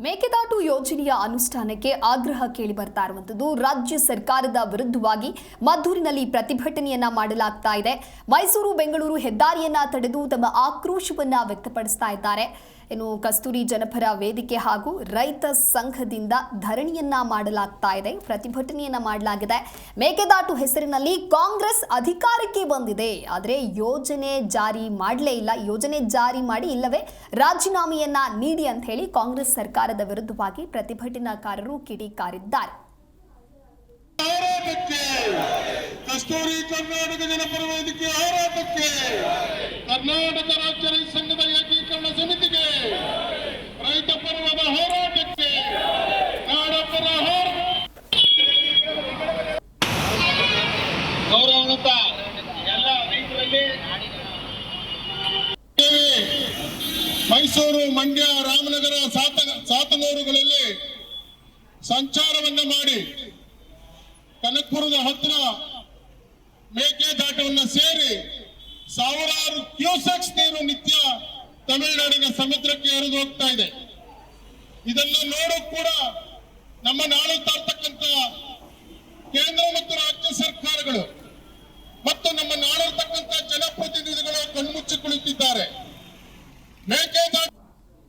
ಮೇಕೆದಾಟು ಯೋಜನೆಯ ಅನುಷ್ಠಾನಕ್ಕೆ ಆಗ್ರಹ ಕೇಳಿ ಬರ್ತಾ ಇರುವಂತದ್ದು ರಾಜ್ಯ ಸರ್ಕಾರದ ವಿರುದ್ಧವಾಗಿ ಮದ್ದೂರಿನಲ್ಲಿ ಪ್ರತಿಭಟನೆಯನ್ನ ಮಾಡಲಾಗ್ತಾ ಇದೆ. ಮೈಸೂರು, ಬೆಂಗಳೂರು ಹೆದ್ದಾರಿಯನ್ನ ತಡೆದು ತಮ್ಮ ಆಕ್ರೋಶವನ್ನ ವ್ಯಕ್ತಪಡಿಸ್ತಾ ಇದ್ದಾರೆ. ಇನ್ನು ಕಸ್ತೂರಿ ಜನಪರ ವೇದಿಕೆ ಹಾಗೂ ರೈತ ಸಂಘದಿಂದ ಧರಣಿಯನ್ನ ಮಾಡಲಾಗ್ತಾ ಇದೆ. ಪ್ರತಿಭಟನೆಯನ್ನ ಮಾಡಲಾಗಿದೆ. ಮೇಕೆದಾಟು ಹೆಸರಿನಲ್ಲಿ ಕಾಂಗ್ರೆಸ್ ಅಧಿಕಾರಕ್ಕೆ ಬಂದಿದೆ. ಆದರೆ ಯೋಜನೆ ಜಾರಿ ಮಾಡಲೇ ಇಲ್ಲ. ಯೋಜನೆ ಜಾರಿ ಮಾಡಿ ಇಲ್ಲವೇ ರಾಜೀನಾಮೆಯನ್ನ ನೀಡಿ ಅಂತ ಹೇಳಿ ಕಾಂಗ್ರೆಸ್ ಸರ್ಕಾರದ ವಿರುದ್ಧವಾಗಿ ಪ್ರತಿಭಟನಾಕಾರರು ಕಿಡಿಕಾರಿದ್ದಾರೆ. ಕಸ್ತೂರಿ ಕರ್ನಾಟಕ ಜನಪರ ವೇದಿಕೆ ಕರ್ನಾಟಕ ರಾಜ್ಯ ರೈತ ಸಂಘದ ಎಲ್ಲ ರೈತರಲ್ಲಿ ಮೈಸೂರು, ಮಂಡ್ಯ, ರಾಮನಗರ, ಸಾತ, ಸಾತನೂರುಗಳಲ್ಲಿ ಸಂಚಾರವನ್ನ ಮಾಡಿ ಕನಕಪುರದ ಹತ್ತಿರ ಮೇಕೆದಾಟವನ್ನ ಸೇರಿ ಸಾವಿರಾರು ಕ್ಯೂಸೆಕ್ಸ್ ನೀರು ನಿತ್ಯ ತಮಿಳುನಾಡಿನ ಸಮುದ್ರಕ್ಕೆ ಹರಿದು ಹೋಗ್ತಾ ಇದೆ. ಇದನ್ನ ನೋಡೋಕ್ ಕೂಡ ನಮ್ಮ ಕುಳಿತಿದ್ದಾರೆ ಮೇಕೆದಾಟು